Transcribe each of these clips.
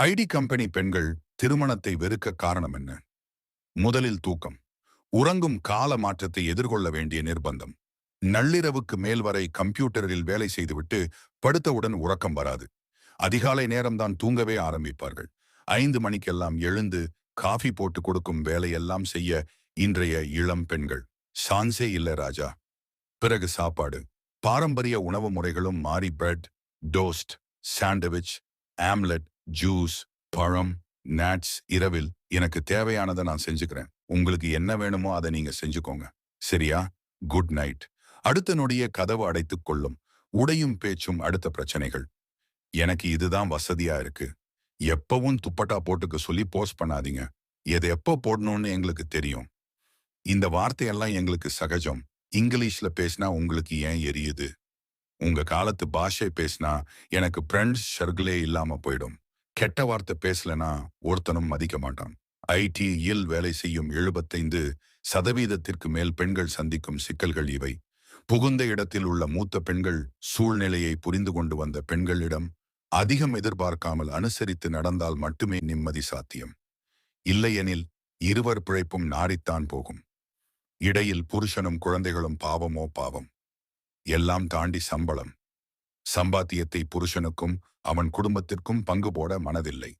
IT company பெண்கள் திருமணத்தை வெறுக்க காரணம் என்ன? முதலில் தூக்கம். உறங்கும் கால மாற்றத்தை எதிர்கொள்ள வேண்டிய நிர்பந்தம். நள்ளிரவுக்கு மேல் வரை கம்ப்யூட்டரில் வேலை செய்துவிட்டு படுத்தவுடன் உறக்கம் வராது. அதிகாலை நேரம்தான் தூங்கவே ஆரம்பிப்பார்கள். ஐந்து மணிக்கெல்லாம் எழுந்து காஃபி போட்டு கொடுக்கும் வேலையெல்லாம் செய்ய இன்றைய இளம் பெண்கள். சான்ஸே இல்ல ராஜா. பிறகு சாப்பாடு. பாரம்பரிய உணவு முறைகளும் மாறி bread toast sandwich omelette juice பழம் நாட்ஸ் இரவில் எனக்கு தேவையானதை நான் செஞ்சுக்கிறேன். உங்களுக்கு என்ன வேணுமோ அதை நீங்க செஞ்சுக்கோங்க. சரியா? குட் நைட் அடுத்த நொடிய கதவு அடைத்துக் கொள்ளும். உடையும் பேச்சும் அடுத்த பிரச்சனைகள். எனக்கு இதுதான் வசதியா இருக்கு. எப்பவும் துப்பட்டா போட்டுக்க சொல்லி போஸ்ட் பண்ணாதீங்க. எது எப்போ போடணும்னு எங்களுக்கு தெரியும். இந்த வார்த்தையெல்லாம் எங்களுக்கு சகஜம். இங்கிலீஷ்ல பேசினா உங்களுக்கு ஏன் எரியுது? உங்க காலத்து பாஷை பேசினா எனக்கு ஃப்ரெண்ட்ஸ் சர்க்கிளே இல்லாம போயிடும். கெட்ட வார்த்தை பேசலனா ஒருத்தனும் மதிக்க மாட்டான். ஐடியில் வேலை செய்யும் எழுபத்தைந்து சதவீதத்திற்கு மேல் பெண்கள் சந்திக்கும் சிக்கல்கள் இவை. புகுந்த இடத்தில் உள்ள மூத்த பெண்கள் சூழ்நிலையை புரிந்து கொண்டு வந்த பெண்களிடம் அதிகம் எதிர்பார்க்காமல் அனுசரித்து நடந்தால் மட்டுமே நிம்மதி சாத்தியம். இல்லையெனில் இருவர் பிழைப்பும் நாரித்தான் போகும். இடையில் புருஷனும் குழந்தைகளும் பாவமோ பாவம். எல்லாம் தாண்டி சம்பளம். சம்பாத்தியத்தை புருஷனுக்கும் அவன் குடும்பத்திற்கும் பங்கு போட மனதில்லை.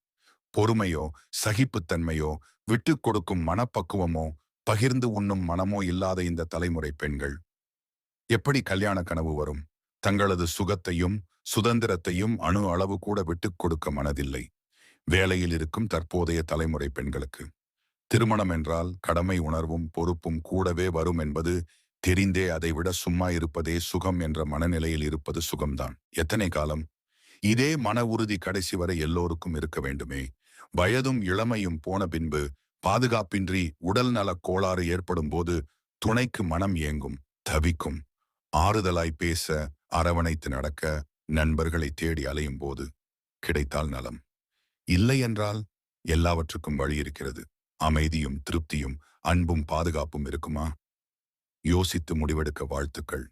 பொறுமையோ சகிப்புத்தன்மையோ விட்டு கொடுக்கும் மனப்பக்குவமோ பகிர்ந்து உண்ணும் மனமோ இல்லாத இந்த தலைமுறை பெண்கள். எப்படி கல்யாண கனவு வரும்? தங்களது சுகத்தையும் சுதந்திரத்தையும் அணு அளவு கூட விட்டுக் கொடுக்க மனதில்லை. வேலையில் இருக்கும் தற்போதைய தலைமுறை பெண்களுக்கு. திருமணம் என்றால் கடமை உணர்வும் பொறுப்பும் கூடவே வரும் என்பது தெரிந்தே அதை விட சும்மா இருப்பதே சுகம் என்ற மனநிலையில் இருப்பது சுகம்தான். எத்தனை காலம்? இதே மன உறுதி கடைசி வரை எல்லோருக்கும் இருக்க வேண்டுமே. வயதும் இளமையும் போன பின்பு பாதுகாப்பின்றி உடல் நலக் கோளாறு ஏற்படும் போது துணைக்கு மனம் ஏங்கும் தவிக்கும். ஆறுதலாய் பேச அரவணைத்து நடக்க நண்பர்களை தேடி அலையும் போது கிடைத்தால் நலம். இல்லை என்றால் எல்லாவற்றுக்கும் வழி இருக்கிறது. அமைதியும் திருப்தியும் அன்பும் பாதுகாப்பும் இருக்குமா? யோசித்து முடிவெடுக்க வாழ்த்துக்கள்.